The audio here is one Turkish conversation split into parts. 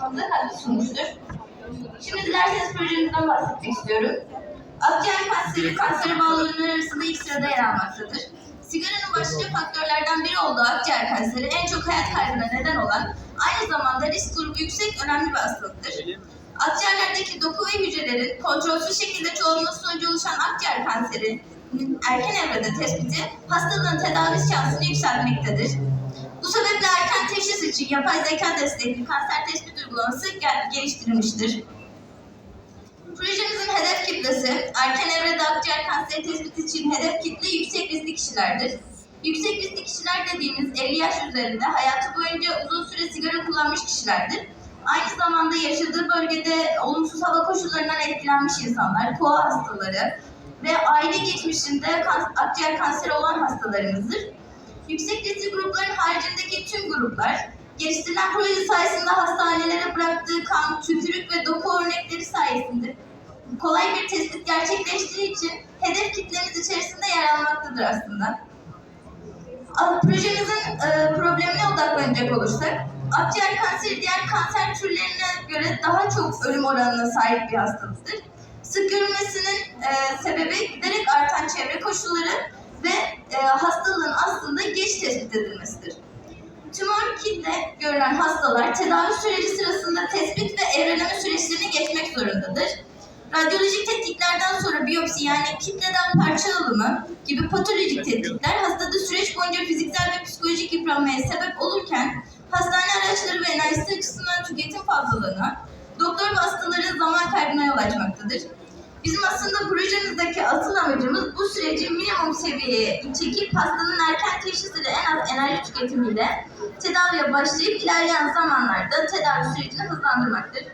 çalışmamıza katkı sunmuştur. Şimdi dilerseniz projemizden bahsetmek istiyorum. Akciğer kanseri, kansere bağlı arasında ilk sırada yer almaktadır. Sigaranın başlıca faktörlerden biri olduğu akciğer kanseri en çok hayat kaybına neden olan, aynı zamanda risk grubu yüksek önemli bir hastalıktır. Akciğerlerdeki doku ve hücrelerin kontrolsüz şekilde çoğalması sonucu oluşan akciğer kanseri erken evrede tespiti hastalığın tedavi şansını yükseltmektedir. Bu sebeple erken teşhis için yapay zeka destekli kanser tespit uygulaması gel- geliştirilmiştir. Projemizin hedef kitlesi, erken evrede akciğer kanseri tespiti için hedef kitle yüksek riskli kişilerdir. Yüksek riskli kişiler dediğimiz 50 yaş üzerinde hayatı boyunca uzun süre sigara kullanmış kişilerdir. Aynı zamanda yaşadığı bölgede olumsuz hava koşullarından etkilenmiş insanlar, koa hastaları ve aile geçmişinde kan- akciğer kanseri olan hastalarımızdır. Yüksek riskli grupların haricindeki tüm gruplar geliştirilen proje sayesinde hastanelere bıraktığı kan, tükürük ve doku örnekleri sayesinde kolay bir tespit gerçekleştiği için hedef kitlemiz içerisinde yer almaktadır aslında. Projemizin e, problemine odaklanacak olursak, akciğer kanseri diğer kanser türlerine göre daha çok ölüm oranına sahip bir hastalıktır. Sık görülmesinin e, sebebi giderek artan çevre koşulları ve e, hastalığın aslında geç tespit edilmesidir. Tümör kitle görülen hastalar tedavi süreci sırasında tespit ve evreleme süreçlerini geçmek zorundadır. Radyolojik tetkiklerden sonra biyopsi yani kitleden parça alımı gibi patolojik tetkikler hastada süreç boyunca fiziksel ve psikolojik yıpranmaya sebep olurken hastane araçları ve enerjisi açısından tüketim fazlalığına, doktor ve hastaların zaman kaybına yol açmaktadır. Bizim aslında projemizdeki asıl amacımız bu süreci minimum seviyeye çekip hastanın erken teşhisiyle en az enerji tüketimiyle tedaviye başlayıp ilerleyen zamanlarda tedavi sürecini hızlandırmaktır.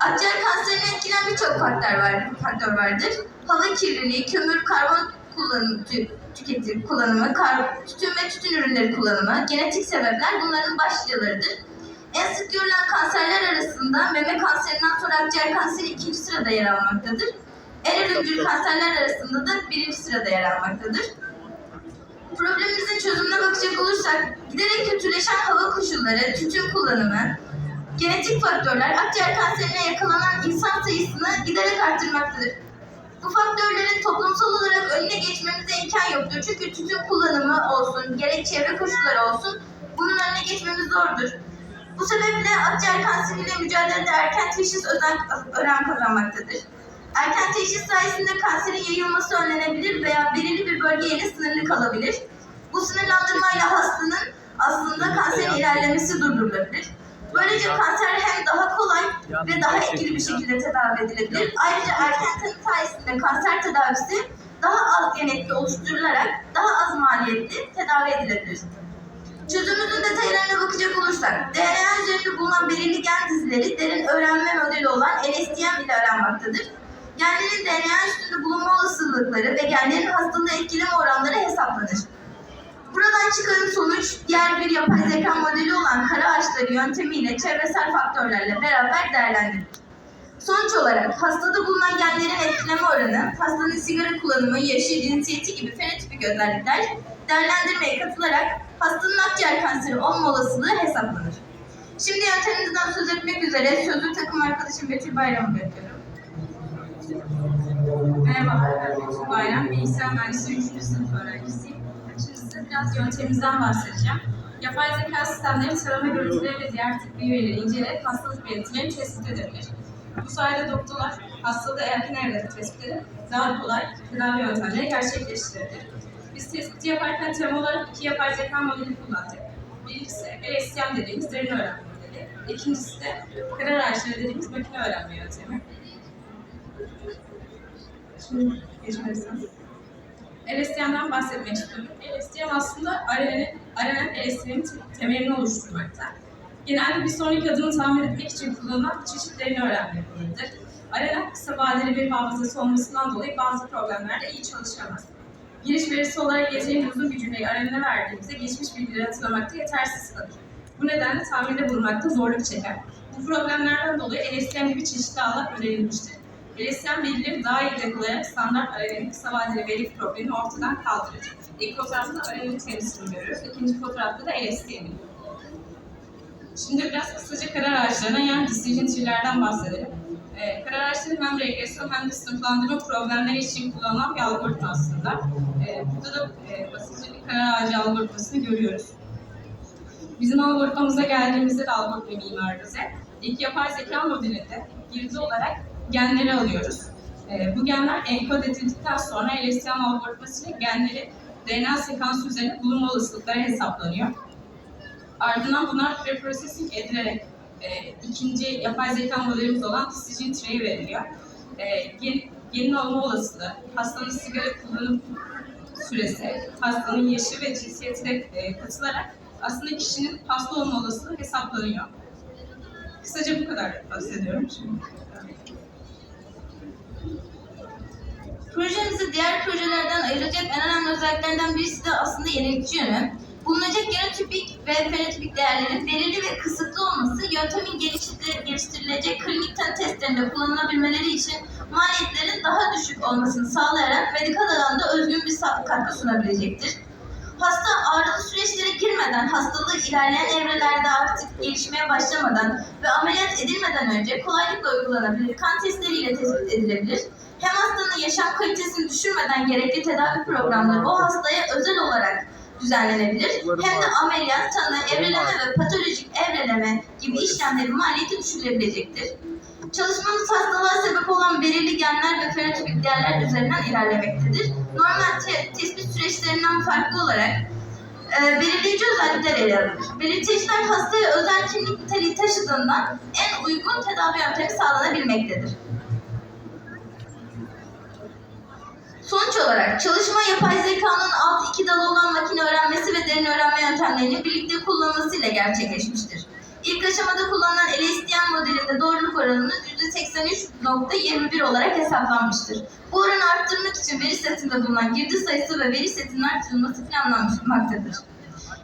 Akciğer kanserine etkilen birçok faktör, var, faktör vardır. Hava kirliliği, kömür, karbon kullanımı, tü, tüketim kullanımı, kar, tütün ve tütün ürünleri kullanımı, genetik sebepler bunların başlıcalarıdır. En sık görülen kanserler arasında meme kanserinden sonra akciğer kanseri ikinci sırada yer almaktadır. En ölümcül kanserler arasında da birinci sırada yer almaktadır. Problemimizin çözümüne bakacak olursak, giderek kötüleşen hava koşulları, tütün kullanımı, genetik faktörler akciğer kanserine yakalanan insan sayısını giderek arttırmaktadır. Bu faktörlerin toplumsal olarak önüne geçmemize imkan yoktur. Çünkü tütün kullanımı olsun, gerek çevre koşulları olsun, bunun önüne geçmemiz zordur. Bu sebeple akciğer kanseriyle mücadelede erken teşhis özen, önem kazanmaktadır. Erken teşhis sayesinde kanserin yayılması önlenebilir veya belirli bir bölgeyle sınırlı kalabilir. Bu sınırlandırmayla hastanın aslında kanserin ilerlemesi durdurulabilir. Böylece kanser hem daha kolay ve daha etkili bir şekilde tedavi edilebilir. Ayrıca erken tanı sayesinde kanser tedavisi daha az etki oluşturularak daha az maliyetli tedavi edilebilir. Çözümümüzün detaylarına bakacak olursak, DNA üzerinde bulunan belirli gen dizileri derin öğrenme modeli olan LSTM ile öğrenmektedir. Genlerin DNA üstünde bulunma olasılıkları ve genlerin hastalığı etkileme oranları hesaplanır. Buradan çıkarım sonuç diğer bir yapay zeka modeli olan kara ağaçları yöntemiyle çevresel faktörlerle beraber değerlendirilir. Sonuç olarak hastada bulunan genlerin etkileme oranı, hastanın sigara kullanımı, yaşı, cinsiyeti gibi fenotipik özellikler değerlendirmeye katılarak hastanın akciğer kanseri olma olasılığı hesaplanır. Şimdi yöntemimizden söz etmek üzere sözlü takım arkadaşım Betül Bayram'ı bekliyorum. Merhaba, ben Betül Bayram. Bilgisayar Mühendisliği 3. sınıf öğrencisiyim. Şimdi biraz yöntemimizden bahsedeceğim. Yapay zeka sistemleri tarama görüntüleri ve diğer tıbbi verileri inceleyerek hastalık belirtilerini tespit edebilir. Bu sayede doktorlar hastalığı erken evrede tespit edip daha kolay tedavi yöntemleri gerçekleştirebilir. Biz tespiti yaparken terim olarak iki yapay zeka modeli kullandık. Birincisi LSTM dediğimiz derin öğrenme modeli. İkincisi de karar araçları dediğimiz makine öğrenme yöntemi. Şimdi geçmezsem. LSTM'den bahsetmek istiyorum. LSTM aslında RNA LSTM'in temelini oluşturmakta. Genelde bir sonraki adımı tahmin etmek için kullanılan çeşitlerini öğrenme yapılıdır. RNA kısa vadeli bir hafızası olmasından dolayı bazı problemlerde iyi çalışamaz. Giriş verisi olarak yeteneğin uzun bir cümleyi RNA'ya verdiğimizde geçmiş bilgileri hatırlamakta yetersiz kalır. Bu nedenle tahminde bulunmakta zorluk çeker. Bu problemlerden dolayı LSTM gibi çeşitli ağlar önerilmiştir. LSTM bilgileri daha iyi depolayarak standart RNA'nın kısa vadeli veri problemini ortadan kaldırır. İlk fotoğrafta RNA'nın temsilini görüyoruz. İkinci fotoğrafta da LSTM'i. Şimdi biraz kısaca karar ağaçlarına yani decision tree'lerden bahsedelim. Ee, karar ağaçları hem de sınıflandırma problemleri için kullanılan bir algoritma aslında. Ee, burada da e, basitçe bir karar ağacı algoritmasını görüyoruz. Bizim algoritmamıza geldiğimizde de algoritma mimarimize ilk yapay zeka modelinde girdi olarak genleri alıyoruz. Ee, bu genler enkod edildikten sonra LSTM algoritmasıyla genleri DNA sekansı üzerine bulunma olasılıkları hesaplanıyor. Ardından bunlar preprocessing edilerek e, ikinci yapay zeka modelimiz olan decision tree'ye veriliyor. E, gen, genin olma olasılığı, hastanın sigara kullanım süresi, hastanın yaşı ve cinsiyetine e, katılarak aslında kişinin hasta olma olasılığı hesaplanıyor. Kısaca bu kadar bahsediyorum şimdi. Projemizi diğer projelerden ayıracak en önemli özelliklerinden birisi de aslında yenilikçi yönü. Bulunacak genotipik ve fenotipik değerlerin belirli ve kısıtlı olması, yöntemin geliştir- geliştirilecek klinik testlerinde kullanılabilmeleri için maliyetlerin daha düşük olmasını sağlayarak medikal alanda özgün bir katkı sunabilecektir. Hasta ağrılı süreçlere girmeden, hastalığı ilerleyen evrelerde artık gelişmeye başlamadan ve ameliyat edilmeden önce kolaylıkla uygulanabilir kan testleriyle tespit edilebilir. Hem hastanın yaşam kalitesini düşürmeden gerekli tedavi programları o hastaya özel olarak düzenlenebilir. Hem de ameliyat, tanı, evreleme ve patolojik evreleme gibi işlemlerin maliyeti düşürülebilecektir. Çalışmamız hastalığa sebep olan belirli genler ve fenotipik değerler üzerinden ilerlemektedir. Normal te- tespit süreçlerinden farklı olarak e, belirleyici özellikler ele alınır. Belirteciler hastaya özel kimlik niteliği taşıdığından en uygun tedavi yöntemi sağlanabilmektedir. Sonuç olarak çalışma yapay zekanın alt iki dalı olan makine öğrenmesi ve derin öğrenme yöntemlerinin birlikte kullanılmasıyla gerçekleşmiştir. İlk aşamada kullanılan LSTM modelinde doğruluk oranımız %83.21 olarak hesaplanmıştır. Bu oranı arttırmak için veri setinde bulunan girdi sayısı ve veri setinin artırılması planlanmaktadır.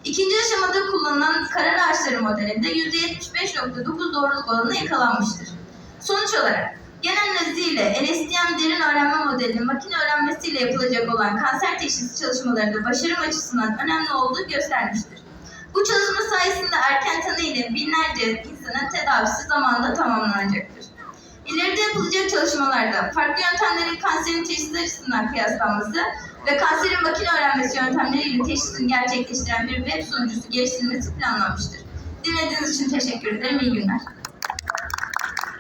İkinci aşamada kullanılan karar ağaçları modelinde %75.9 doğruluk oranı yakalanmıştır. Sonuç olarak genel nezliyle LSTM derin öğrenme modelinin makine öğrenmesiyle yapılacak olan kanser teşhisi çalışmalarında başarım açısından önemli olduğu göstermiştir. Bu çalışma sayesinde erken tanı ile binlerce insanın tedavisi zamanında tamamlanacaktır. İleride yapılacak çalışmalarda farklı yöntemlerin kanserin teşhisi açısından kıyaslanması ve kanserin makine öğrenmesi yöntemleriyle teşhisini gerçekleştiren bir web sunucusu geliştirilmesi planlanmıştır. Dinlediğiniz için teşekkür ederim. İyi günler.